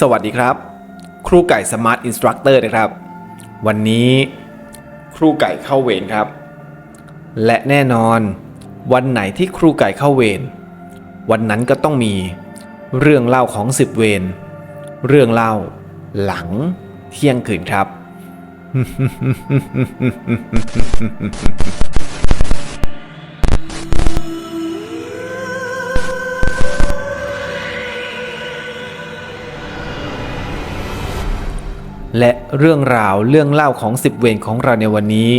สวัสดีครับ ครูไก่สมาร์ทอินสตรัคเตอร์นะครับ วันนี้ครูไก่เข้าเวรครับ และแน่นอน วันไหนที่ครูไก่เข้าเวรวันนั้นก็ต้องมีเรื่องเล่าของสิบเวรเรื่องเล่าหลังเที่ยงคืนครับ และเรื่องราวเรื่องเล่าของสิบเวรของเราในวันนี้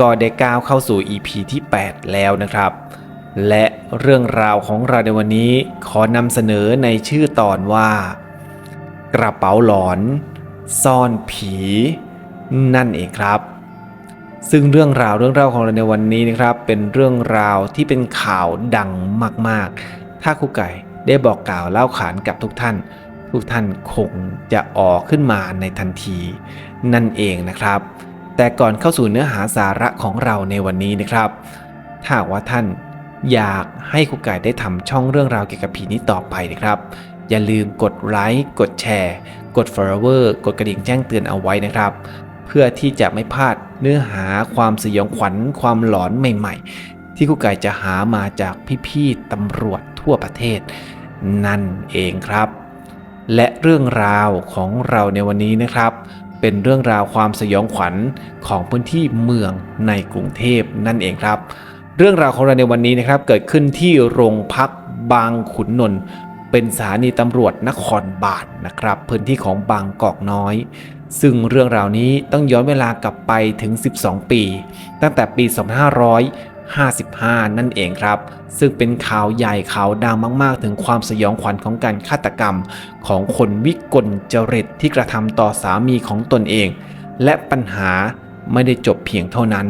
ก็ได้ก้าวเข้าสู่ EP ที่ 8 แล้วนะครับ และเรื่องราวของเราในวันนี้ขอนำเสนอในชื่อตอนว่า กระเป๋าหลอน ซ่อนผี นั่นเองครับ ซึ่งเรื่องราวเรื่องเล่าของเราในวันนี้นะครับ เป็นเรื่องราวที่เป็นข่าวดังมากๆ ถ้าครูไก่ได้บอกกล่าวเล่าขานกับทุกท่าน ทุกท่านคงจะออกขึ้นมาในทันทีนั่นเองนะครับ แต่ก่อนเข้าสู่เนื้อหาสาระของเราในวันนี้นะครับ ถ้าว่าท่านอยากให้ครูไก่ได้ทำช่องเรื่องราวเกี่ยวกับผีนี้ต่อไปนะครับ อย่าลืมกดไลค์กดแชร์ กด follower กดกระดิ่งแจ้งเตือนเอาไว้นะครับ เพื่อที่จะไม่พลาดเนื้อหาความสยองขวัญความหลอนใหม่ ๆ ที่ครูไก่จะหามาจากพี่ๆตำรวจทั่วประเทศ นั่นเองครับ และเรื่องราวของเราในวันนี้นะครับ เป็นเรื่องราวความสยองขวัญของพื้นที่เมืองในกรุงเทพนั่นเองครับ เรื่องราวของเราในวันนี้นะครับ เกิดขึ้นที่โรงพักบางขุนนนท์เป็นสถานีตำรวจนครบาลนนะครับ พื้นที่ของบางกอกน้อย ซึ่งเรื่องราวนี้ต้องย้อนเวลากลับไปถึง 12 ปี ตั้งแต่ปี 2555นั่นเองครับ ซึ่งเป็นข่าวใหญ่ข่าวดังมาก ๆ ถึงความสยองขวัญของการฆาตกรรม ของคนวิกลจริตที่กระทำต่อสามีของตนเอง และปัญหาไม่ได้จบเพียงเท่านั้น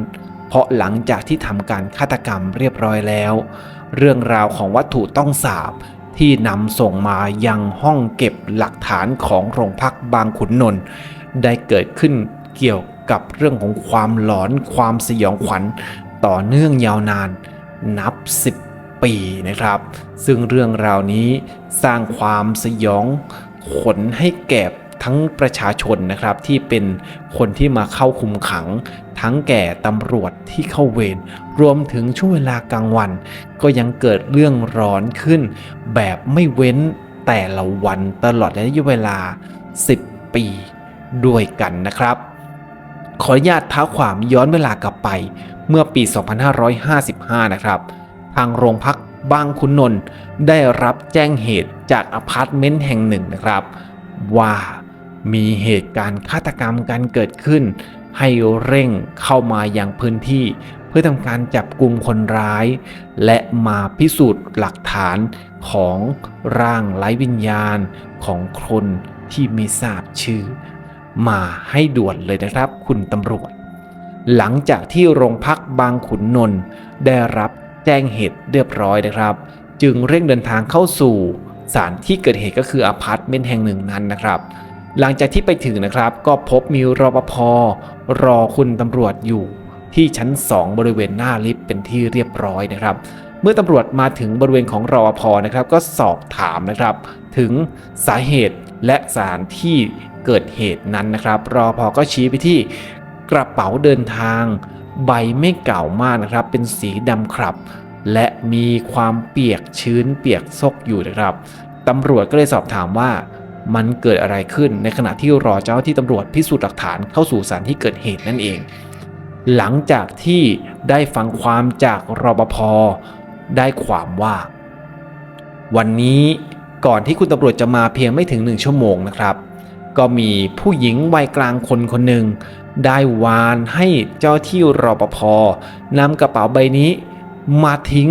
เพราะหลังจากที่ทำการฆาตกรรมเรียบร้อยแล้ว เรื่องราวของวัตถุต้องสาบที่นำส่งมายังห้องเก็บหลักฐานของโรงพักบางขุนนนท์ได้เกิดขึ้นเกี่ยวกับเรื่องของความหลอนความสยองขวัญ ต่อเนื่องยาวนานนับ 10 ปีนะครับ ซึ่งเรื่องราวนี้สร้างความสยองขนให้แก่ทั้งประชาชนนะครับที่เป็นคนที่มาเข้าคุมขัง ทั้งแก่ตำรวจที่เข้าเวรรวมถึงช่วงเวลากลางวัน ก็ยังเกิดเรื่องร้อนขึ้น แบบไม่เว้นแต่ละวันตลอดระยะเวลา 10 ปีด้วยกันนะครับ ขออนุญาตท้าความย้อนเวลากลับไป เมื่อปี 2555 นะครับ ทางโรงพักบางขุนนนท์ได้รับแจ้งเหตุจากอพาร์ตเมนต์แห่งหนึ่งนะครับ ว่ามีเหตุการณ์ฆาตกรรมการเกิดขึ้น ให้เร่งเข้ามาอย่างพื้นที่ เพื่อทำการจับกลุ่มคนร้าย และมาพิสูจน์หลักฐานของร่างไร้วิญญาณของคนที่ไม่ทราบชื่อ มาให้ด่วนเลยนะครับ คุณตำรวจ หลังจากที่โรงพักบางขุนนนท์ได้รับแจ้งเหตุเรียบร้อยนะครับ จึงเร่งเดินทางเข้าสู่สถานที่เกิดเหตุก็คืออพาร์ตเมนต์แห่งหนึ่งนั้นนะครับ หลังจากที่ไปถึงนะครับ ก็พบมีรปภรอคุณตำรวจอยู่ ที่ชั้น 2 บริเวณหน้าลิฟต์เป็นที่เรียบร้อยนะครับ เมื่อตำรวจมาถึงบริเวณของรอปภนะครับ ก็สอบถามนะครับ ถึงสาเหตุและสถานที่เกิดเหตุนั้นนะครับรอปภก็ชี้ไปที่ กระเป๋าเดินทาง ใบไม่เก่ามากนะครับ เป็นสีดำครับ และมีความเปียกชื้นเปียกซกอยู่นะครับตำรวจก็เลยสอบถามว่ามันเกิดอะไรขึ้นในขณะที่รอเจ้าหน้าที่ตำรวจพิสูจน์หลักฐานเข้าสู่สถานที่เกิดเหตุนั่นเอง หลังจากที่ได้ฟังความจากรปภได้ความว่า วันนี้ก่อนที่คุณตำรวจจะมาเพียงไม่ถึงหนึ่งชั่วโมงนะครับ ก็มีผู้หญิงวัยกลางคนคนหนึ่ง ได้วานให้เจ้าที่รปภนำกระเป๋าใบนี้มาทิ้ง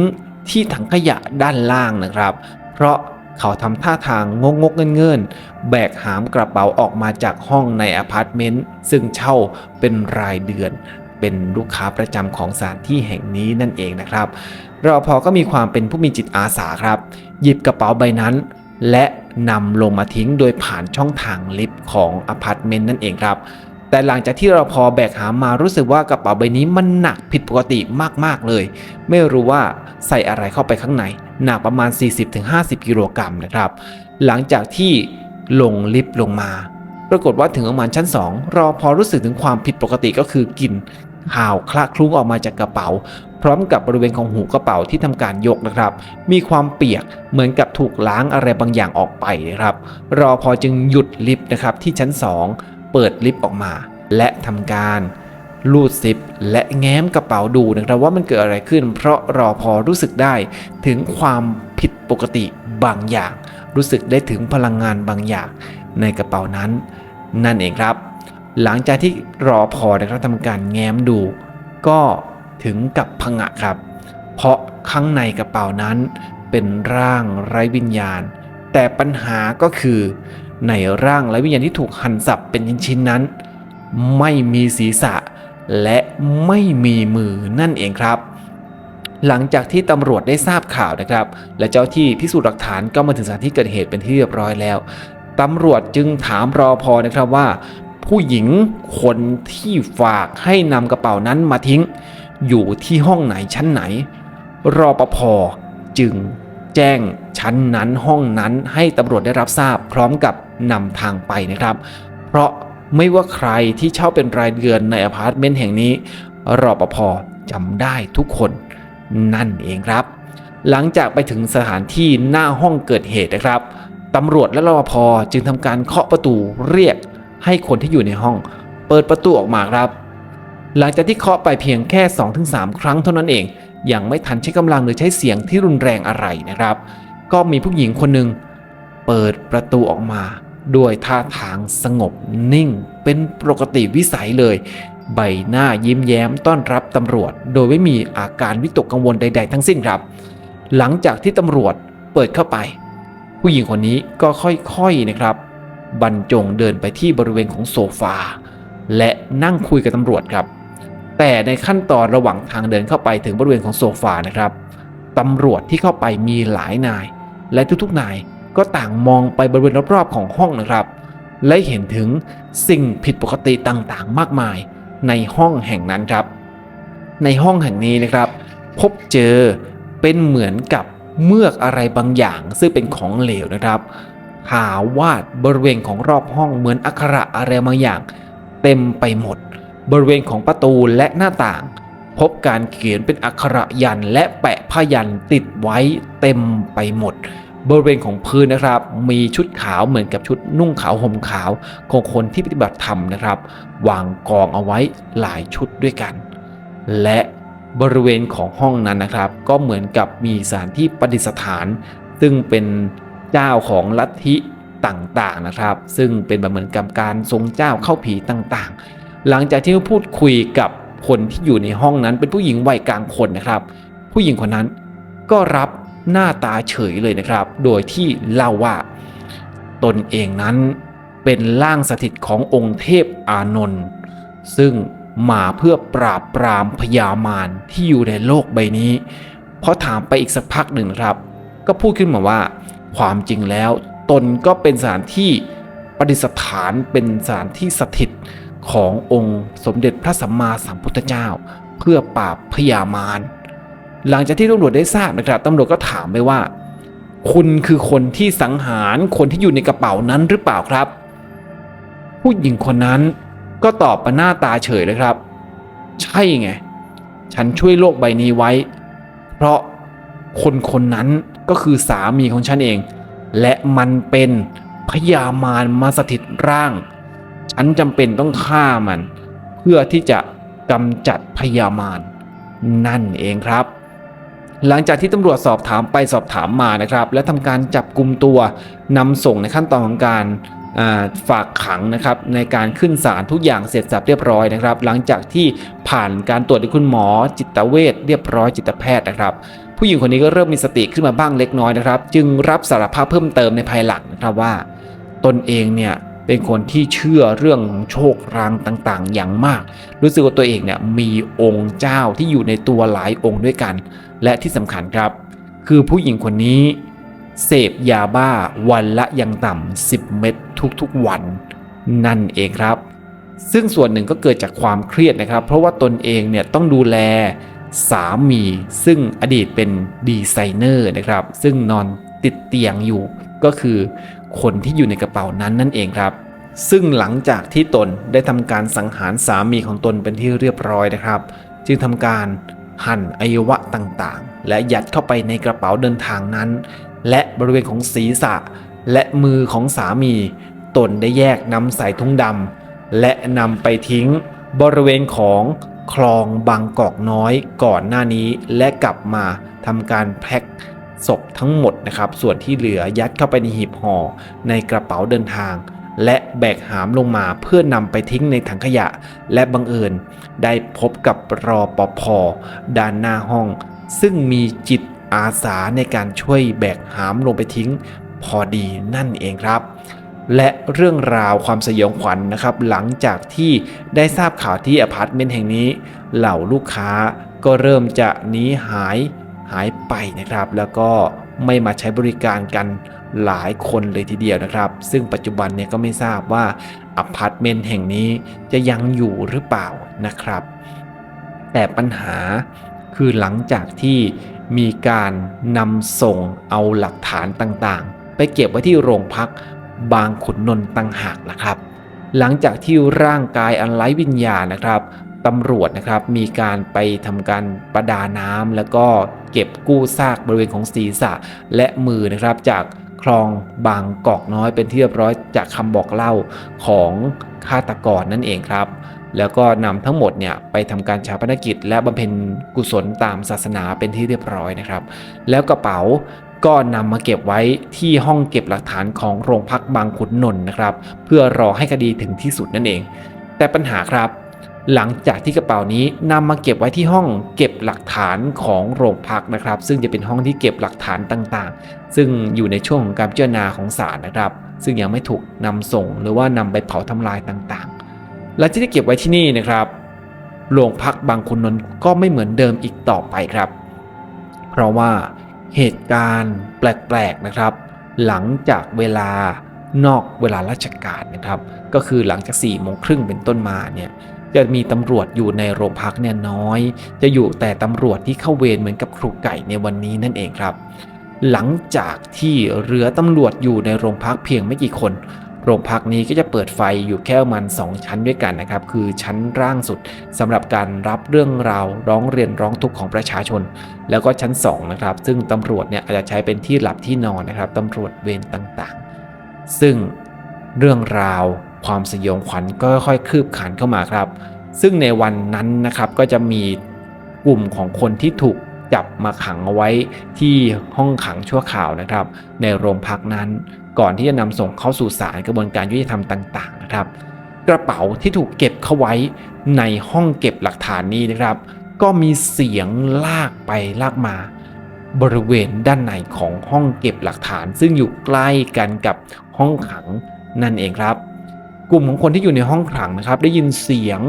ที่ถังขยะด้านล่างนะครับ เพราะเขาทำท่าทางงงกเงินๆแบกหามกระเป๋าออกมาจากห้องในอพาร์ตเมนต์ซึ่งเช่าเป็นรายเดือน เป็นลูกค้าประจำของสถานที่แห่งนี้นั่นเองนะครับรอพอก็มีความเป็นผู้มีจิตอาสาครับ หยิบกระเป๋าใบนั้น และนำลงมาทิ้งโดยผ่านช่องทางลิฟต์ของอพาร์ตเมนต์นั่นเองครับ แต่หลังจากที่เราพอแบกหามมารู้สึกว่ากระเป๋าใบนี้มันหนักผิดปกติมากๆเลย ไม่รู้ว่าใส่อะไรเข้าไปข้างในหนักประมาณ 40-50 กิโลกรัมนะครับ หลังจากที่ลงลิฟต์ลงมา ปรากฏว่าถึงประมาณชั้น2รอพอรู้สึกถึงความผิดปกติก็คือกลิ่นข่าวคละคลุ้งออกมาจากกระเป๋า พร้อมกับบริเวณของหูกระเป๋าที่ทำการยกนะครับ มีความเปียกเหมือนกับถูกล้างอะไรบางอย่างออกไปนะครับ รอพอจึงหยุดลิฟต์นะครับที่ชั้น 2 เปิดลิฟต์ออกมา และทำการลูดซิปและแง้มกระเป๋าดูนะครับว่ามันเกิดอะไรขึ้น เพราะรอพอรู้สึกได้ถึงความผิดปกติบางอย่าง รู้สึกได้ถึงพลังงานบางอย่าง ในกระเป๋านั้น นั่นเองครับ หลังจากที่รอพอนะครับทำการแง้มดู ก็ถึงกับพังะครับ เพราะข้างในกระเป๋านั้นเป็นร่างไร้วิญญาณ แต่ปัญหาก็คือ ในร่างไร้วิญญาณที่ถูกหั่นสับเป็นชิ้นๆนั้น ไม่มีศีรษะ และไม่มีมือนั่นเองครับ หลังจากที่ตำรวจได้ทราบข่าวนะครับ และเจ้าที่พิสูจน์หลักฐานก็มาถึงสถานที่เกิดเหตุเป็นที่เรียบร้อยแล้วตำรวจจึงถามรอพอนะครับว่า ผู้หญิงคนที่ฝากให้นำกระเป๋านั้นมาทิ้ง อยู่ที่ห้องไหนชั้นไหน รอปภจึง แจ้งชั้นนั้นห้องนั้นให้ตำรวจได้รับทราบพร้อมกับนำทางไปนะครับ เพราะไม่ว่าใครที่เช่าเป็นรายเดือนในอพาร์ตเมนต์แห่งนี้รอปภจำได้ทุกคนนั่นเองครับ หลังจากไปถึงสถานที่หน้าห้องเกิดเหตุนะครับตำรวจและรปภจึงทำการเคาะประตูเรียกให้คนที่อยู่ในห้อง เปิดประตูออกมาครับ หลังจากที่เคาะไปเพียงแค่ 2-3 ครั้งเท่านั้นเอง ยังไม่ทันใช้กำลังหรือใช้เสียงที่รุนแรงอะไรนะครับ ก็มีผู้หญิงคนหนึ่งเปิดประตูออกมา ด้วยท่าทางสงบนิ่ง เป็นปกติวิสัยเลย ใบหน้ายิ้มแย้มต้อนรับตำรวจ โดยไม่มีอาการวิตกกังวลใด ๆ ทั้งสิ้นครับ หลังจากที่ตำรวจเปิดเข้าไป ผู้หญิงคนนี้ก็ค่อยๆนะครับ บรรจงเดินไปที่บริเวณของโซฟาและนั่งคุยกับตำรวจครับ แต่ในขั้นตอนระหว่างทางเดินเข้าไปถึงบริเวณของโซฟานะครับตำรวจที่เข้าไปมีหลายนาย และทุกๆนายก็ต่างมองไปบริเวณรอบๆของห้องนะครับ และเห็นถึงสิ่งผิดปกติต่างๆ มากมายในห้องแห่งนั้นครับ ในห้องแห่งนี้นะครับ พบเจอเป็นเหมือนกับเมือกอะไรบางอย่าง ซึ่งเป็นของเหลวนะครับหาวาดบริเวณของรอบห้องเหมือนอักขระอะไรบางอย่าง เต็มไปหมด บริเวณของประตูและหน้าต่าง พบการเขียนเป็นอักขระยันและแปะผ้ายันติดไว้เต็มไปหมด บริเวณของพื้นนะครับ มีชุดขาวเหมือนกับชุดนุ่งขาวห่มขาวของคนที่ปฏิบัติธรรมนะครับ วางกองเอาไว้หลายชุดด้วยกัน และบริเวณของห้องนั้นนะครับ ก็เหมือนกับมีสถานที่ประดิษฐาน ซึ่งเป็นเจ้าของลัทธิต่างๆนะครับ ซึ่งเป็นแบบเหมือนกับการทรงเจ้าเข้าผีต่างๆ หลังจากที่พูดคุยกับคนที่อยู่ในห้องนั้น เป็นผู้หญิงวัยกลางคนนะครับ ผู้หญิงคนนั้นก็รับหน้าตาเฉยเลยนะครับ โดยที่เล่าว่าตนเองนั้นเป็นร่างสถิตขององค์เทพอานนท์ซึ่งมาเพื่อปราบปรามพยามารที่อยู่ในโลกใบนี้พอถามไปอีกสักพักหนึ่งครับ ก็พูดขึ้นมาว่า ความจริงแล้ว ตนก็เป็นสถานที่ประดิษฐานเป็นสถานที่สถิต ขององค์สมเด็จพระสัมมาสัมพุทธเจ้า เพื่อปราบพยามาร หลังจากที่ตำรวจได้ทราบนะครับตำรวจก็ถามไปว่า คุณคือคนที่สังหารคนที่อยู่ในกระเป๋านั้นหรือเปล่าครับ ผู้หญิงคนนั้นก็ตอบมาหน้าตาเฉยเลยครับ ใช่ไง ฉันช่วยโลกใบนี้ไว้ เพราะคนคนนั้นก็คือสามีของฉันเอง และมันเป็นพยามารมาสถิตร่าง ฉันจำเป็นต้องฆ่ามัน เพื่อที่จะกำจัดพยามารนั่นเองครับ หลังจากที่ตำรวจสอบถามไปสอบถามมานะครับ และทำการจับกลุ่มตัวนำส่งในขั้นตอนของการฝากขังนะครับในการขึ้นศาลทุกอย่างเสร็จสับเรียบร้อยนะครับ หลังจากที่ผ่านการตรวจโดยคุณหมอจิตเวชเรียบร้อยจิตแพทย์นะครับ ผู้หญิงคนนี้ก็เริ่มมีสติขึ้นมาบ้างเล็กน้อยนะครับ จึงรับสารภาพเพิ่มเติมในภายหลังนะครับว่า ตนเองเนี่ย เป็นคนที่เชื่อเรื่องของโชครางต่างๆ อย่างมาก รู้สึกว่าตัวเองเนี่ยมีองค์เจ้าที่อยู่ในตัวหลายองค์ด้วยกัน และที่สำคัญครับ คือผู้หญิงคนนี้ เสพยาบ้าวันละยังต่ำ10 เม็ดทุกๆวัน นั่นเองครับ ซึ่งส่วนหนึ่งก็เกิดจากความเครียดนะครับ เพราะว่าตนเองเนี่ยต้องดูแลสามีซึ่งอดีตเป็นดีไซเนอร์นะครับ ซึ่งนอนติดเตียงอยู่ก็คือ คนที่อยู่ในกระเป๋านั้นนั่นเองครับ ซึ่งหลังจากที่ตนได้ทำการสังหารสามีของตนเป็นที่เรียบร้อยนะครับ จึงทำการหั่นอวัยวะต่างๆ และยัดเข้าไปในกระเป๋าเดินทางนั้น และบริเวณของศีรษะ และมือของสามี ตนได้แยกนำใส่ถุงดำและนำไปทิ้งบริเวณของคลองบางกอกน้อยก่อนหน้านี้ และกลับมาทำการแพ็ค ศพทั้งหมดนะครับ ส่วนที่เหลือยัดเข้าไปในหีบห่อในกระเป๋าเดินทาง และแบกหามลงมาเพื่อนำไปทิ้งในถังขยะ และบังเอิญได้พบกับรอปภด้านหน้าห้อง ซึ่งมีจิตอาสาในการช่วยแบกหามลงไปทิ้งพอดีนั่นเองครับ และเรื่องราวความสยองขวัญนะครับ หลังจากที่ได้ทราบข่าวที่อพาร์ตเมนต์แห่งนี้ เหล่าลูกค้าก็เริ่มจะหนีหาย หายไปนะครับ แล้วก็ไม่มาใช้บริการกันหลายคนเลยทีเดียวนะครับ ซึ่งปัจจุบันเนี่ยก็ไม่ทราบว่าอพาร์ตเมนต์แห่งนี้จะยังอยู่หรือเปล่านะครับ แต่ปัญหาคือหลังจากที่มีการนำส่งเอาหลักฐานต่างๆ ไปเก็บไว้ที่โรงพักบางขุนนนท์ต่างหากนะครับ หลังจากที่ร่างกายอันไร้วิญญาณนะครับ ตำรวจนะครับมีการไปทำการประดาน้ำแล้วก็เก็บกู้ซากบริเวณของศีรษะและมือนะครับจากคลองบางกอกน้อยเป็นที่เรียบร้อยจากคำบอกเล่าของฆาตกรนั่นเองครับ แล้วก็นำทั้งหมดเนี่ยไปทำการชาปนกิจ และบำเพ็ญกุศลตามศาสนาเป็นที่เรียบร้อยนะครับ แล้วกระเป๋าก็นำมาเก็บไว้ที่ห้องเก็บหลักฐานของโรงพักบางขุนนนท์นะครับ เพื่อรอให้คดีถึงที่สุดนั่นเอง แต่ปัญหาครับ หลังจากที่กระเป๋านี้นำมาเก็บไว้ที่ห้องเก็บหลักฐานของโรงพักนะครับ ซึ่งจะเป็นห้องที่เก็บหลักฐานต่างๆ ซึ่งอยู่ในช่วงของการพิจารณาของศาลนะครับ ซึ่งยังไม่ถูกนำส่งหรือว่านำไปเผาทำลายต่างๆ และที่ได้เก็บไว้ที่นี่นะครับโรงพักบางขุนนนท์ก็ไม่เหมือนเดิมอีกต่อไปครับ เพราะว่าเหตุการณ์แปลกๆนะครับ หลังจากเวลานอกเวลาราชการนะครับ ก็คือหลังจาก4ี่โมงครึ่งเป็นต้นมาเนี่ย จะมีตำรวจอยู่ในโรงพักเนี่ยน้อย จะอยู่แต่ตำรวจที่เข้าเวรเหมือนกับครูไก่ในวันนี้นั่นเองครับ หลังจากที่เหลือตำรวจอยู่ในโรงพักเพียงไม่กี่คน โรงพักนี้ก็จะเปิดไฟอยู่แค่มัน 2 ชั้นด้วยกันนะครับ คือชั้นล่างสุดสำหรับการรับเรื่องราวร้องเรียนร้องทุกข์ของประชาชน แล้วก็ชั้น2นะครับซึ่งตำรวจเนี่ยอาจจะใช้เป็นที่หลับที่นอนนะครับตำรวจเวรต่างๆ ซึ่งเรื่องราว ความสยองขวัญก็ค่อยๆคืบคลานเข้ามาครับ ซึ่งในวันนั้นนะครับก็จะมีกลุ่มของคนที่ถูกจับมาขังเอาไว้ที่ห้องขังชั่วคราวนะครับ ในโรงพักนั้นก่อนที่จะนำส่งเข้าสู่ศาลกระบวนการยุติธรรมต่าง ๆ นะครับ กระเป๋าที่ถูกเก็บเข้าไว้ในห้องเก็บหลักฐานนี้นะครับ ก็มีเสียงลากไปลากมา บริเวณด้านในของห้องเก็บหลักฐาน ซึ่งอยู่ใกล้กันกับห้องขังนั่นเองครับ กลุ่มของคนที่อยู่ในห้องขังนะครับ ได้ยินเสียง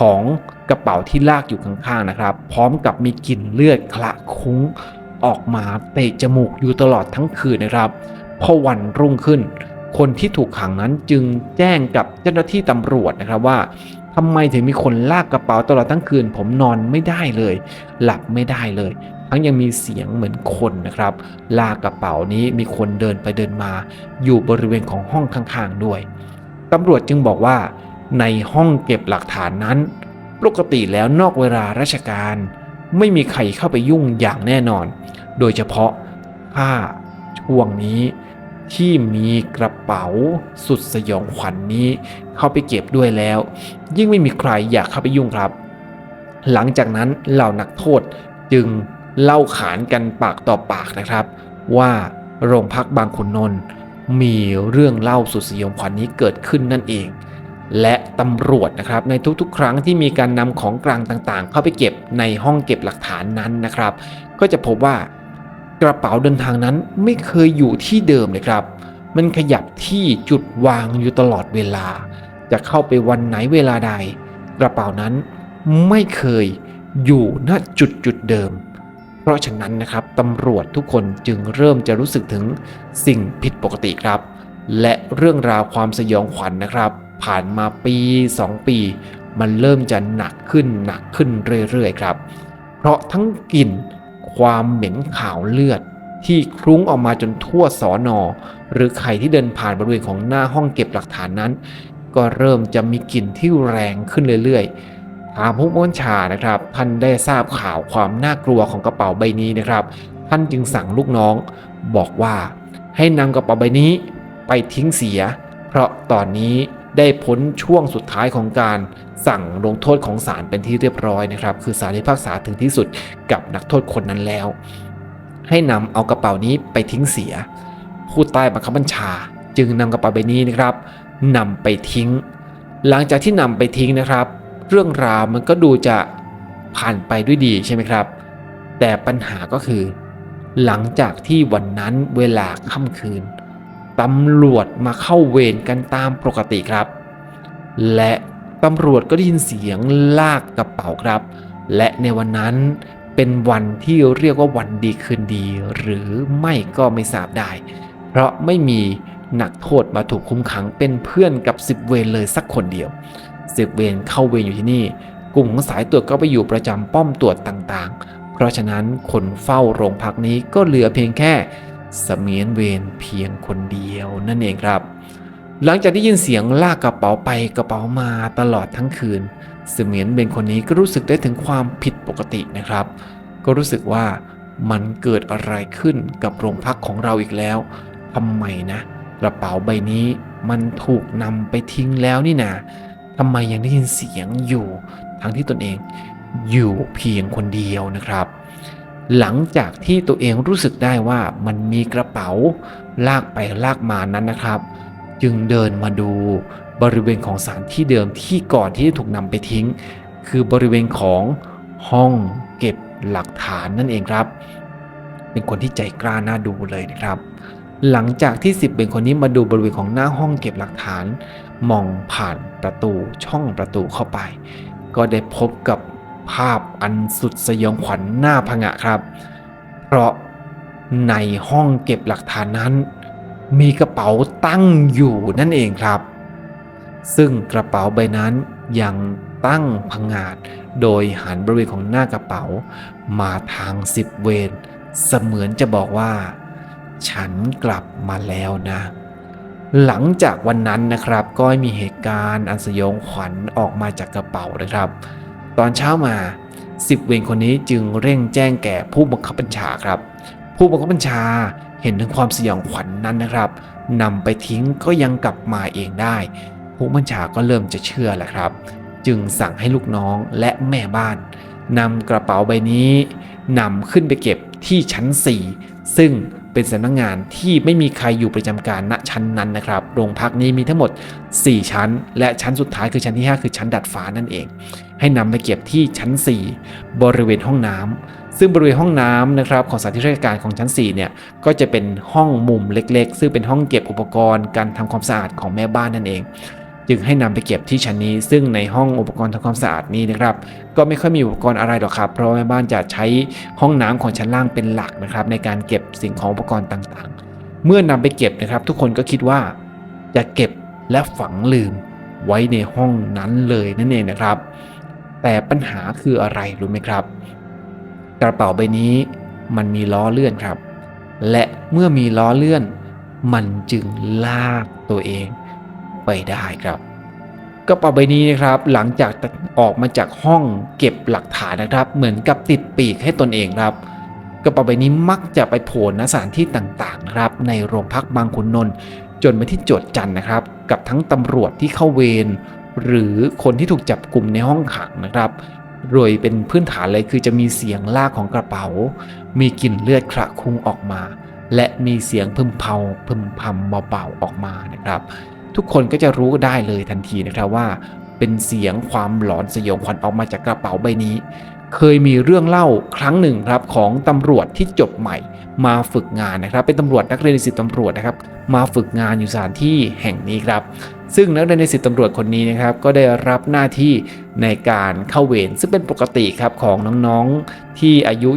ของกระเป๋าที่ลากอยู่ข้างๆนะครับ พร้อมกับมีกลิ่นเลือดคละคุ้งออกมาเตะจมูกอยู่ตลอดทั้งคืนนะครับพอวันรุ่งขึ้น คนที่ถูกขังนั้นจึงแจ้งกับเจ้าหน้าที่ตำรวจนะครับว่าทำไมถึงมีคนลากกระเป๋าตลอดทั้งคืน ผมนอนไม่ได้เลย หลับไม่ได้เลย ทั้งยังมีเสียงเหมือนคนนะครับ ลากกระเป๋านี้มีคนเดินไปเดินมา อยู่บริเวณของห้องข้างๆด้วย ตำรวจจึงบอกว่าในห้องเก็บหลักฐานนั้น ปกติแล้วนอกเวลาราชการ ไม่มีใครเข้าไปยุ่งอย่างแน่นอน โดยเฉพาะถ้าช่วงนี้ที่มีกระเป๋าสุดสยองขวัญนนี้ เข้าไปเก็บด้วยแล้ว ยิ่งไม่มีใครอยากเข้าไปยุ่งครับ หลังจากนั้นเหล่านักโทษจึงเล่าขานกันปากต่อปากนะครับ ว่าโรงพักบางขุนนนท์ มีเรื่องเล่าสุดสยองขวัญนนี้เกิดขึ้นนั่นเอง และตำรวจนะครับในทุกๆ ครั้งที่มีการนำของกลางต่างๆ เข้าไปเก็บในห้องเก็บหลักฐานนั้นนะครับ ก็จะพบว่ากระเป๋าเดินทางนั้นไม่เคยอยู่ที่เดิมเลยครับ มันขยับที่จุดวางอยู่ตลอดเวลา จะเข้าไปวันไหนเวลาใด กระเป๋านั้นไม่เคยอยู่ณจุดจุดเดิม เพราะฉะนั้นนะครับตำรวจทุกคนจึงเริ่มจะรู้สึกถึงสิ่งผิดปกติครับ และเรื่องราวความสยองขวัญนนะครับ ผ่านมาปี 2 ปี มันเริ่มจะหนักขึ้นหนักขึ้นเรื่อยๆครับ เพราะทั้งกลิ่นความเหม็นขาวเลือดที่คลุ้งออกมาจนทั่วสอนอ หรือใครที่เดินผ่านบริเวณของหน้าห้องเก็บหลักฐานนั้น ก็เริ่มจะมีกลิ่นที่แรงขึ้นเรื่อยๆ ทาผู้บังคับบัญชานะครับท่านได้ทราบข่าวความน่ากลัวของกระเป๋าใบนี้นะครับ ท่านจึงสั่งลูกน้อง บอกว่า ให้นำกระเป๋าใบนี้ไปทิ้งเสีย เพราะตอนนี้ได้พ้นช่วงสุดท้ายของการสั่งลงโทษของศาลเป็นที่เรียบร้อยนะครับ คือศาลพิพากษาถึงที่สุดกับนักโทษคนนั้นแล้ว ให้นำเอากระเป๋านี้ไปทิ้งเสีย ผู้ใต้บังคับบัญชา จึงนำกระเป๋าใบนี้นะครับนำไปทิ้ง หลังจากที่นำไปทิ้งนะครับ เรื่องราวมันก็ดูจะผ่านไปด้วยดีใช่ไหมครับ แต่ปัญหาก็คือ หลังจากที่วันนั้นเวลาค่ำคืนตำรวจมาเข้าเวรกันตามปกติครับ และตำรวจก็ได้ยินเสียงลากกระเป๋าครับ และในวันนั้นเป็นวันที่เรียกว่าวันดีคืนดี หรือไม่ก็ไม่ทราบได้ เพราะไม่มีนักโทษมาถูกคุมขังเป็นเพื่อนกับสิบเวรเลยสักคนเดียว สิบเวรเข้าเวรอยู่ที่นี่ กลุ่มของสายตรวจก็ไปอยู่ประจำป้อมตรวจต่างๆ เพราะฉะนั้นคนเฝ้าโรงพักนี้ก็เหลือเพียงแค่เสมียนเวรเพียงคนเดียวนั่นเองครับ หลังจากได้ยินเสียงลากกระเป๋าไปกระเป๋ามาตลอดทั้งคืนเสมียนเบนคนนี้ก็รู้สึกได้ถึงความผิดปกตินะครับ ก็รู้สึกว่ามันเกิดอะไรขึ้นกับโรงพักของเราอีกแล้วทำไมนะ กระเป๋าใบนี้มันถูกนำไปทิ้งแล้วนี่นา ทำไมยังได้ยินเสียงอยู่ทั้งที่ตนเองอยู่เพียงคนเดียวนะครับ หลังจากที่ตัวเองรู้สึกได้ว่ามันมีกระเป๋าลากไปลากมานั้นนะครับ จึงเดินมาดูบริเวณของสถารที่เดิมที่ก่อนที่จะถูกนำไปทิ้ง คือบริเวณของห้องเก็บหลักฐานนั่นเองครับ เป็นคนที่ใจกล้าน่าดูเลยนะครับ หลังจากที่สิบเป็นคนนี้มาดูบริเวณของหน้าห้องเก็บหลักฐาน มองผ่านประตูช่องประตูเข้าไป ก็ได้พบกับภาพอันสุดสยองขวัญหน้าผงะครับ เพราะในห้องเก็บหลักฐานนั้น มีกระเป๋าตั้งอยู่นั่นเองครับ ซึ่งกระเป๋าใบนั้นยังตั้งพังงาดโดยหันบริเวณของหน้ากระเป๋า มาทางสิบเวรเสมือนจะบอกว่า ฉันกลับมาแล้วนะ หลังจากวันนั้นนะครับก็มีเหตุการณ์อันสยองขวัญออกมาจากกระเป๋านะครับ ตอนเช้ามาสิบเวรคนนี้จึงเร่งแจ้งแก่ผู้บังคับบัญชาครับ ผู้บังคับบัญชาเห็นถึงความสยองขวัญนนั้นนะครับนำไปทิ้งก็ยังกลับมาเองได้ ผู้บัญชาก็เริ่มจะเชื่อแหละครับ จึงสั่งให้ลูกน้องและแม่บ้านนำกระเป๋าใบนี้นำขึ้นไปเก็บที่ชั้น 4 ซึ่ง เป็นสำนักงานที่ไม่มีใครอยู่ประจำการณชั้นนั้นนะครับ โรงพักนี้มีทั้งหมด 4 ชั้น และชั้นสุดท้ายคือชั้นที่ 5 คือชั้นดัดฟ้านั่นเอง ให้นำไปเก็บที่ชั้น 4 บริเวณห้องน้ำซึ่งบริเวณห้องน้ำนะครับของสถานที่ราชการของชั้น 4 เนี่ยก็จะเป็นห้องมุมเล็ก ๆ ซึ่งเป็นห้องเก็บอุปกรณ์การทำความสะอาดของแม่บ้านนั่นเอง จึงให้นำไปเก็บที่ชั้นนี้ ซึ่งในห้องอุปกรณ์ทำความสะอาดนี้นะครับ ก็ไม่ค่อยมีอุปกรณ์อะไรหรอกครับ เพราะแม่บ้านจะใช้ห้องน้ำของชั้นล่างเป็นหลักนะครับ ในการเก็บสิ่งของอุปกรณ์ต่างๆ เมื่อนำไปเก็บนะครับ ทุกคนก็คิดว่าจะเก็บและฝังลืมไว้ในห้องนั้นเลยนั่นเองนะครับ แต่ปัญหาคืออะไรรู้ไหมครับ กระเป๋าใบนี้มันมีล้อเลื่อนครับ และเมื่อมีล้อเลื่อน มันจึงลากตัวเอง ไปได้ครับกระเป๋าใบนี้นะครับหลังจากออกมาจากห้องเก็บหลักฐานนะครับ เหมือนกับติดปีกให้ตนเองครับกระเป๋าใบนี้มักจะไปโผล่ณสถานที่ต่างๆนะครับ ในโรงพักบางขุนนนท์จนไปที่โจทย์จันทร์นะครับ กับทั้งตำรวจที่เข้าเวรหรือคนที่ถูกจับกลุ่มในห้องขังนะครับโดยเป็นพื้นฐานเลยคือจะมีเสียงลากของกระเป๋า มีกลิ่นเลือดคระคุ้งออกมา และมีเสียงพึมเพาพึมพำเบาๆออกมานะครับ ทุกคนก็จะรู้ได้เลยทันทีนะครับว่า เป็นเสียงความหลอนสยองขวัญออกมาจากกระเป๋าใบนี้ เคยมีเรื่องเล่าครั้งหนึ่งครับของตำรวจที่จบใหม่มาฝึกงานนะครับ เป็นตำรวจนักเรียนในสิบตำรวจนะครับ มาฝึกงานอยู่สถานที่แห่งนี้ครับ ซึ่งนักเรียนในสิบตำรวจคนนี้นะครับ ก็ได้รับหน้าที่ในการเข้าเวรซึ่งเป็นปกติครับของน้องๆที่อายุ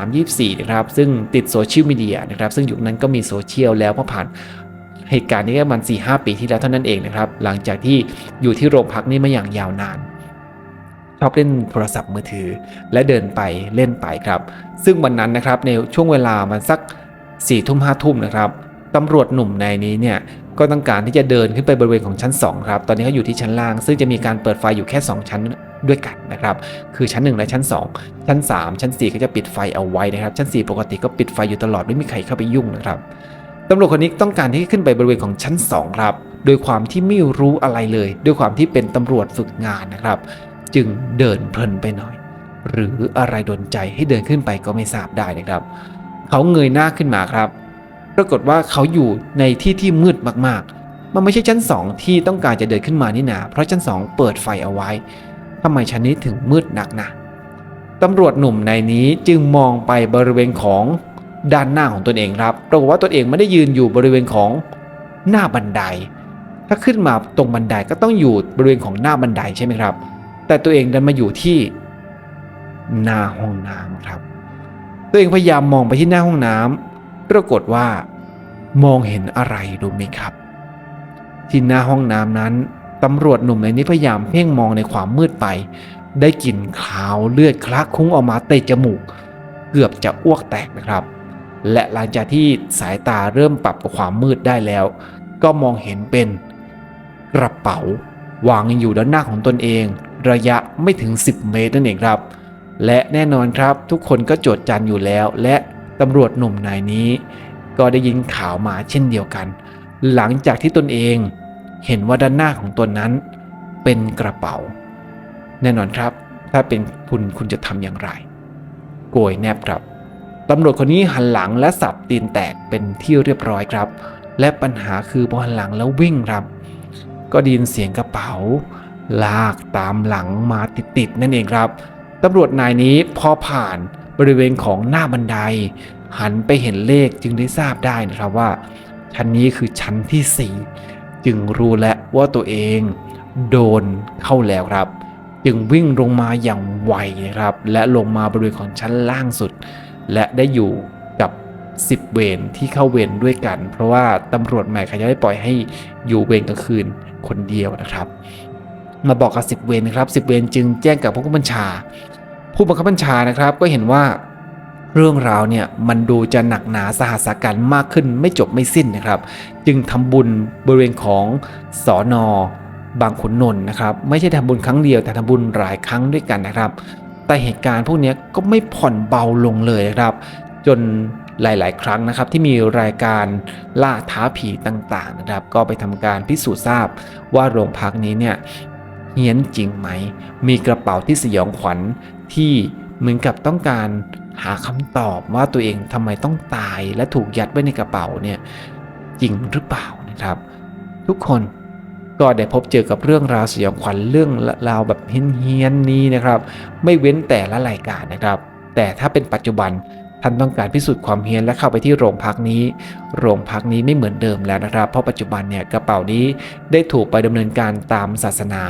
23-24 นะครับ ซึ่งติดโซเชียลมีเดียนะครับ ซึ่งยุคนั้นก็มีโซเชียลแล้วพราะผ่าน เหตุการณ์นี้ก็มัน4 5 ปีที่แล้วเท่านั้นเองนะครับ หลังจากที่อยู่ที่โรงพักนี่มาอย่างยาวนาน ชอบเล่นโทรศัพท์มือถือ และเดินไปเล่นไปครับ ซึ่งวันนั้นนะครับในช่วงเวลามันสักสี่ทุ่มห้าทุ่มนะครับตำรวจหนุ่มในนี้เนี่ยก็ต้องการที่จะเดินขึ้นไปบริเวณของชั้น 2 ครับ ตอนนี้เขาอยู่ที่ชั้นล่าง ซึ่งจะมีการเปิดไฟอยู่แค่ 2 ชั้นด้วยกันนะครับ คือชั้น 1 และชั้น 2 ชั้น 3 ชั้น 4 ก็จะปิดไฟเอาไว้นะครับ ชั้น 4 ปกติก็ปิดไฟอยู่ตลอดไม่มีใครเข้าไปยุ่งนะครับ ตำรวจคนนี้ต้องการที่จะขึ้นไปบริเวณของชั้น 2 ครับ โดยความที่ไม่รู้อะไรเลย ด้วยความที่เป็นตำรวจฝึกงานนะครับ จึงเดินเพลินไปหน่อย หรืออะไรดนใจให้เดินขึ้นไปก็ไม่ทราบได้นะครับ เขาเงยหน้าขึ้นมาครับ ปรากฏว่าเขาอยู่ในที่ที่มืดมากๆ มันไม่ใช่ชั้น 2 ที่ต้องการจะเดินขึ้นมานี่นาเพราะชั้น 2 เปิดไฟเอาไว้ทำไมชั้นนี้ถึงมืดหนักนะตำรวจหนุ่มในนี้จึงมองไปบริเวณของ ด้านหน้าของตนเองครับปรากฏว่าตนเองไม่ได้ยืนอยู่บริเวณของหน้าบันได ถ้าขึ้นมาตรงบันไดก็ต้องอยู่บริเวณของหน้าบันไดใช่ไหมครับ แต่ตัวเองดันมาอยู่ที่หน้าห้องน้ำครับ ตัวเองพยายามมองไปที่หน้าห้องน้ำปรากฏว่ามองเห็นอะไรรู้ไหมครับ ที่หน้าห้องน้ำนั้นตำรวจหนุ่มในนี้พยายามเพ่งมองในความมืดไป ได้กลิ่นคาวเลือดคลักคุ้งออกมาเตะจมูก เกือบจะอ้วกแตกนะครับ และหลังจากที่สายตาเริ่มปรับกับความมืดได้แล้ว ก็มองเห็นเป็นกระเป๋าวางอยู่ด้านหน้าของตนเอง ระยะไม่ถึง 10 เมตรนั่นเองครับ และแน่นอนครับทุกคนก็โจดจันอยู่แล้ว และตำรวจหนุ่มนายนี้ ก็ได้ยินข่าวมาเช่นเดียวกัน หลังจากที่ตนเองเห็นว่าด้านหน้าของตนนั้น เป็นกระเป๋า แน่นอนครับ ถ้าเป็นคุณคุณจะทำอย่างไร โกยแนบครับ ตำรวจคนนี้หันหลังและสับตีนแตกเป็นที่เรียบร้อยครับ และปัญหาคือพอหันหลังแล้ววิ่งครับ ก็ดินเสียงกระเป๋า ลากตามหลังมาติดๆนั่นเองครับตำรวจนายนี้พอผ่านบริเวณของหน้าบันได หันไปเห็นเลขจึงได้ทราบได้นะครับว่า ชั้นนี้คือชั้นที่ 4 จึงรู้แล้วว่าตัวเองโดนเข้าแล้วครับ จึงวิ่งลงมาอย่างไวนะครับ และลงมาบริเวณของชั้นล่างสุด และได้อยู่กับ 10 เวรที่เข้าเวรด้วยกัน เพราะว่าตำรวจใหม่เขาจะไม่ปล่อยให้อยู่เวรกลางคืนคนเดียวนะครับ มาบอกกับ 10 เวรนะครับ 10 เวรจึงแจ้งกับผู้บัญชา ผู้บังคับบัญชานะครับ ก็เห็นว่าเรื่องราวเนี่ยมันดูจะหนักหนาสาหัสากันมากขึ้นไม่จบไม่สิ้นนะครับ จึงทำบุญบริเวณของสอนอบางขุนนนท์นะครับ ไม่ใช่ทำบุญครั้งเดียวแต่ทำบุญหลายครั้งด้วยกันนะครับ แต่เหตุการณ์พวกนี้ก็ไม่ผ่อนเบาลงเลยครับ จนหลาย ๆ ครั้งนะครับที่มีรายการล่าท้าผีต่างๆนะครับ ก็ไปทำการพิสูจน์ทราบว่าโรงพักนี้เนี่ยเฮี้ยนจริงไหม มีกระเป๋าที่สยองขวัญที่เหมือนกับต้องการหาคำตอบว่าตัวเองทำไมต้องตายและถูกยัดไว้ในกระเป๋าเนี่ยจริงหรือเปล่านะครับ ทุกคน ก็ได้พบเจอกับเรื่องราวสยองขวัญเรื่องราวแบบเฮี้ยนๆนี้นะครับ ไม่เว้นแต่ละรายการนะครับ แต่ถ้าเป็นปัจจุบันท่านต้องการพิสูจน์ความเฮี้ยนและเข้าไปที่โรงพักนี้ โรงพักนี้ไม่เหมือนเดิมแล้วนะครับ เพราะปัจจุบันเนี่ยกระเป๋านี้ได้ถูกไปดำเนินการตามศาสนา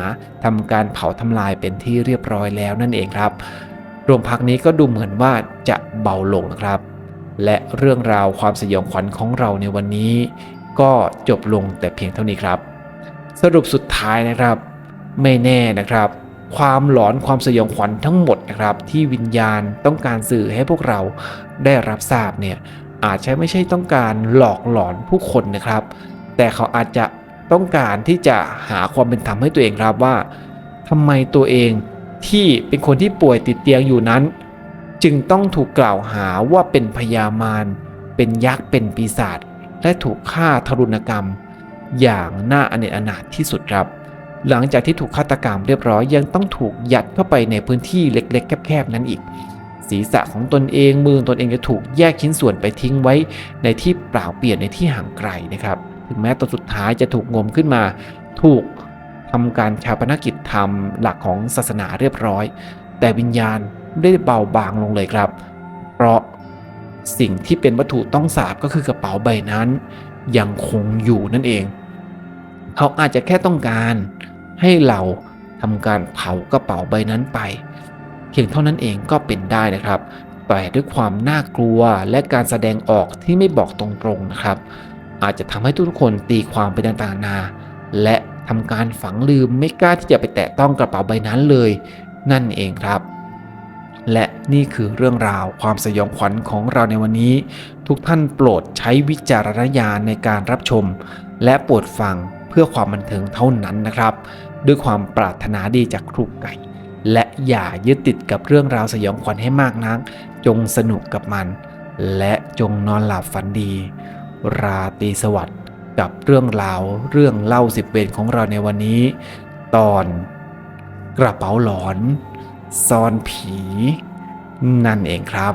ทำการเผาทำลายเป็นที่เรียบร้อยแล้วนั่นเองครับ โรงพักนี้ก็ดูเหมือนว่าจะเบาลงนะครับ และเรื่องราวความสยองขวัญของเราในวันนี้ ก็จบลงแต่เพียงเท่านี้ครับ สรุปสุดท้ายนะครับ ไม่แน่นะครับ ความหลอนความสยองขวัญทั้งหมดนะครับ ที่วิญญาณต้องการสื่อให้พวกเราได้รับทราบเนี่ยอาจจะไม่ใช่ต้องการหลอกหลอนผู้คนนะครับ แต่เขาอาจจะต้องการที่จะหาความเป็นธรรมให้ตัวเองครับว่าทำไมตัวเองที่เป็นคนที่ป่วยติดเตียงอยู่นั้น จึงต้องถูกกล่าวหาว่าเป็นพยามารเป็นยักษ์เป็นปีศาจและถูกฆ่าทารุณกรรม อย่างน่าอเนจอนาถที่สุดครับ หลังจากที่ถูกฆาตกรรมเรียบร้อยยังต้องถูกยัดเข้าไปในพื้นที่เล็กๆ แคบๆ นั้นอีก ศีรษะของตนเองมือตนเองจะถูกแยกชิ้นส่วนไปทิ้งไว้ ในที่เปล่าเปลี่ยนในที่ห่างไกลนะครับ ถึงแม้ตอนสุดท้ายจะถูกงมขึ้นมา ถูกทำการชาปนกิจธรรมหลักของศาสนาเรียบร้อย แต่วิญญาณไม่ได้เบาบางลงเลยครับ เพราะสิ่งที่เป็นวัตถุต้องสาบก็คือกระเป๋าใบนั้น ยังคงอยู่นั่นเอง เขาอาจจะแค่ต้องการให้เราทำการเผากระเป๋าใบนั้นไป เพียงเท่านั้นเองก็เป็นได้นะครับแต่ด้วยความน่ากลัวและการแสดงออกที่ไม่บอกตรงๆนะครับ อาจจะทำให้ทุกคนตีความไปต่างๆนานาและทำการฝังลืมไม่กล้าที่จะไปแตะต้องกระเป๋าใบนั้นเลย นั่นเองครับ และนี่คือเรื่องราวความสยองขวัญของเราในวันนี้ ทุกท่านโปรดใช้วิจารณญาณในการรับชม และโปรดฟังเพื่อความบันเทิงเท่านั้นนะครับ ด้วยความปรารถนาดีจากครูไก่ และอย่ายึดติดกับเรื่องราวสยองขวัญให้มากนัก จงสนุกกับมัน และจงนอนหลับฝันดี ราตรีสวัสดิ์กับเรื่องราวเรื่องเล่าสิบเวรของเราในวันนี้ ตอนกระเป๋าหลอน ซ่อนผี นั่นเองครับ